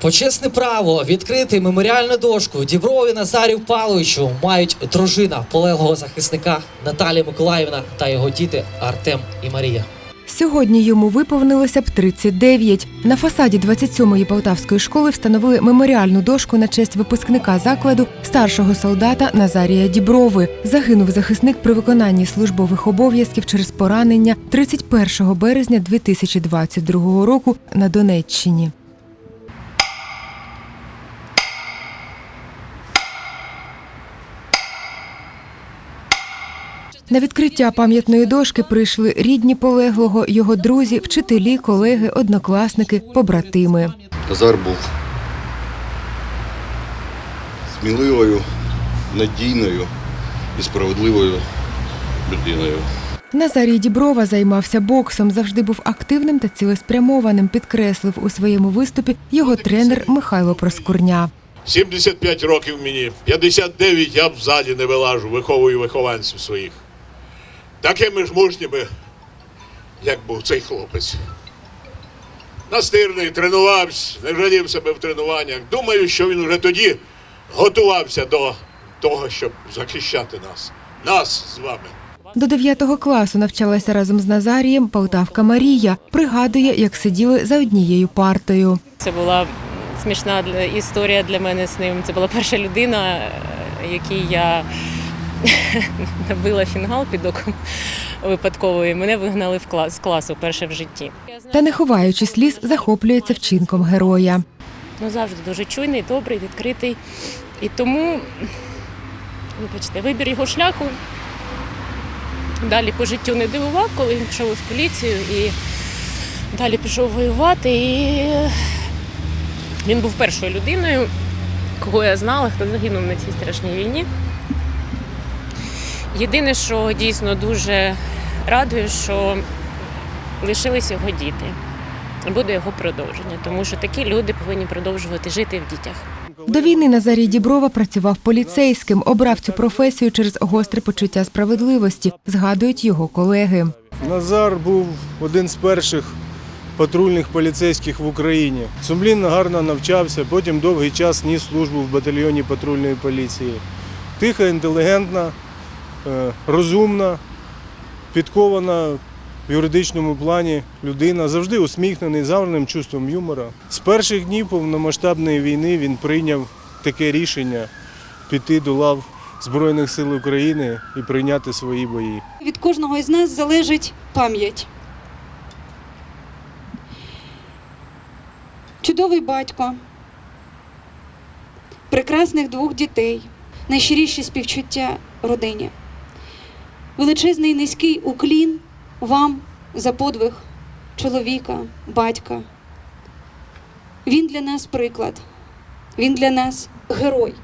Почесне право відкрити меморіальну дошку Діброві Назарію Павловичу мають дружина полеглого захисника Наталія Миколаївна та його діти Артем і Марія. Сьогодні йому виповнилося б 39. На фасаді 27-ї Полтавської школи встановили меморіальну дошку на честь випускника закладу старшого солдата Назарія Діброви. Загинув захисник при виконанні службових обов'язків через поранення 31 березня 2022 року на Донеччині. На відкриття пам'ятної дошки прийшли рідні полеглого, його друзі, вчителі, колеги, однокласники, побратими. Назар був сміливою, надійною і справедливою людиною. Назарій Діброва займався боксом, завжди був активним та цілеспрямованим, підкреслив у своєму виступі його тренер Михайло Проскурня. 75 років мені, 59 я в залі не вилажу, виховую вихованців своїх. Такими ж мужніми, як був цей хлопець. Настирний, тренувався, не жалів себе в тренуваннях. Думаю, що він вже тоді готувався до того, щоб захищати нас. Нас з вами. До 9 класу навчалася разом з Назарієм Полтавка Марія. Пригадує, як сиділи за однією партою. Це була смішна історія для мене з ним. Це була перша людина, е, якій я набила фінгал під оком випадково, і мене вигнали в клас з класу перше в житті. Та, не ховаючи сліз, захоплюється вчинком героя. Ну завжди дуже чуйний, добрий, відкритий. І тому, вибачте, вибір його шляху далі по життю не дивував, коли він пішов в поліцію і далі пішов воювати. І він був першою людиною, кого я знала, хто загинув на цій страшній війні. Єдине, що дійсно дуже радує, що лишились його діти. Буде його продовження, тому що такі люди повинні продовжувати жити в дітях. До війни Назарій Діброва працював поліцейським, обрав цю професію через гостре почуття справедливості, згадують його колеги. Назар був один з перших патрульних поліцейських в Україні. Сумлінно гарно навчався, потім довгий час ніс службу в батальйоні патрульної поліції. Тиха, інтелігентна, розумна, підкована в юридичному плані людина, завжди усміхнений, з гарним чувством юмора. З перших днів повномасштабної війни він прийняв таке рішення піти до лав Збройних сил України і прийняти свої бої. Від кожного із нас залежить пам'ять. Чудовий батько, прекрасних двох дітей, найщиріші співчуття родині. Величезний низький уклін вам за подвиг чоловіка, батька. Він для нас приклад, він для нас герой.